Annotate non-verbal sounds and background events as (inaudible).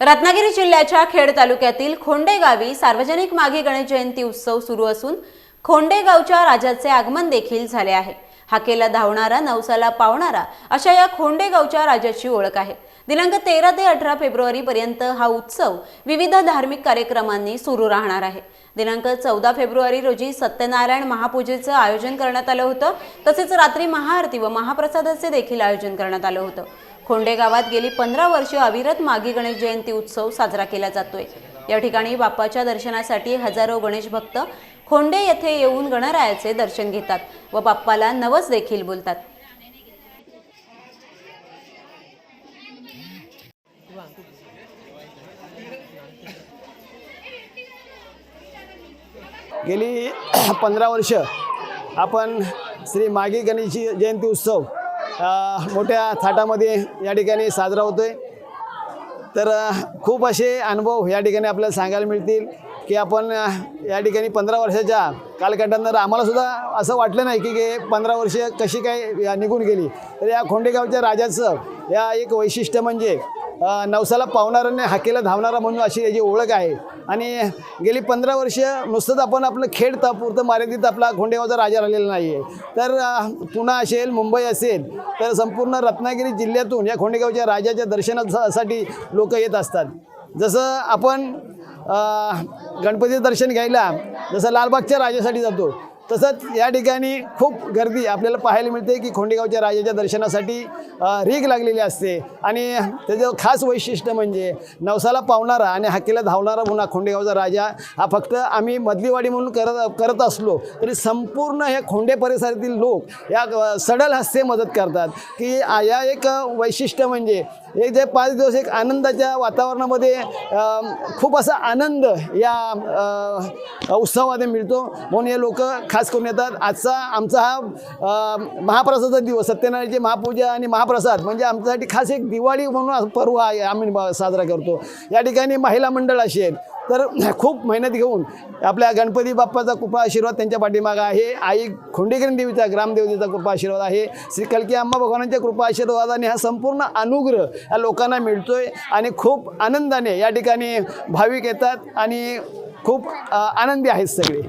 रत्नागिरी जिल्ह्याच्या खेड तालुक्यातील खोंडे गावी सार्वजनिक माघी गणेश जयंती उत्सव सुरू असून खोंडे गावच्या राजाचे आगमन देखील झाले आहे. हाकेला धावणारा नवसाला पावणारा अशा या खोंडे गावच्या राजाची ओळख आहे. दिनांक तेरा ते अठरा फेब्रुवारी पर्यंत हा उत्सव विविध धार्मिक कार्यक्रमांनी सुरू राहणार आहे. दिनांक चौदा फेब्रुवारी रोजी सत्यनारायण महापूजेचं आयोजन करण्यात आलं होतं. तसेच रात्री महाआरती व महाप्रसादाचे देखील आयोजन करण्यात आलं होतं. खोंडे गावात गेली पंधरा वर्ष अविरत मागी गणेश जयंती उत्सव साजरा केला जातोय. या ठिकाणी बाप्पाच्या दर्शनासाठी हजारो गणेश भक्त खोंडे येथे येऊन गणरायाचे दर्शन घेतात व बाप्पाला नवस देखील बोलतात. गेली पंधरा वर्ष आपण श्री मागी गणेश जयंती उत्सव मोठ्या थाटामध्ये या ठिकाणी साजरा होतो आहे तर खूप असे अनुभव या ठिकाणी आपल्याला सांगायला मिळतील की आपण या ठिकाणी पंधरा वर्षाच्या कालखंडानंतर आम्हालासुद्धा असं वाटलं नाही की हे पंधरा वर्ष कशी काय या निघून गेली. तर या खोंडेगावच्या राजाचं या एक वैशिष्ट्य म्हणजे नवसाला पावणारा आणि हाकेला धावणारा म्हणून अशी याची ओळख आहे. आणि गेली पंधरा वर्ष नुसतंच आपण आपलं खेड तापुरतं मर्यादित आपला घोंडेवाचा राजा राहिलेला नाही आहे तर पुणे असेल मुंबई असेल तर संपूर्ण रत्नागिरी जिल्ह्यातून या खोंडेगावच्या राजाच्या दर्शनासाठी लोक येत असतात. जसं आपण गणपतीचं दर्शन घ्यायला जसं लालबागच्या राजासाठी जातो तसंच या ठिकाणी खूप गर्दी आपल्याला पाहायला मिळते की खोंडेगावच्या राजाच्या दर्शनासाठी रीग लागलेली असते. आणि त्याचं खास वैशिष्ट्य म्हणजे नवसाला पावणारा आणि हाकेला धावणारा म्हणून खोंडेगावचा राजा हा फक्त आम्ही मधलीवाडी म्हणून करत करत असलो तरी संपूर्ण हे खोंडे परिसरातील लोक या सडल हस्ते मदत करतात. की या एक वैशिष्ट्य म्हणजे एक जे पाच दिवस एक आनंदाच्या वातावरणामध्ये खूप असा आनंद या उत्सवामध्ये मिळतो. म्हणून हे लोक खास करून येतात आजचा आमचा हा महाप्रसादचा महाप्रसादाचा दिवस सत्यनारायणची महापूजा आणि महाप्रसाद म्हणजे आमच्यासाठी खास एक दिवाळी म्हणून पर्व आहे आम्ही साजरा करतो. या ठिकाणी महिला मंडळ असेल तर (clears throat) खूप मेहनत घेऊन आपल्या गणपती बाप्पाचा कृपा आशीर्वाद त्यांच्या पाठीमागं आहे. आई खोंडेकरण देवीचा ग्रामदेवतेचा कृपा आशीर्वाद आहे. श्री कलकी अंबा भगवानांच्या कृपा आशीर्वादाने हा संपूर्ण अनुग्रह या लोकांना मिळतोय आणि खूप आनंदाने या ठिकाणी भाविक येतात आणि खूप आनंदी आहेत सगळे.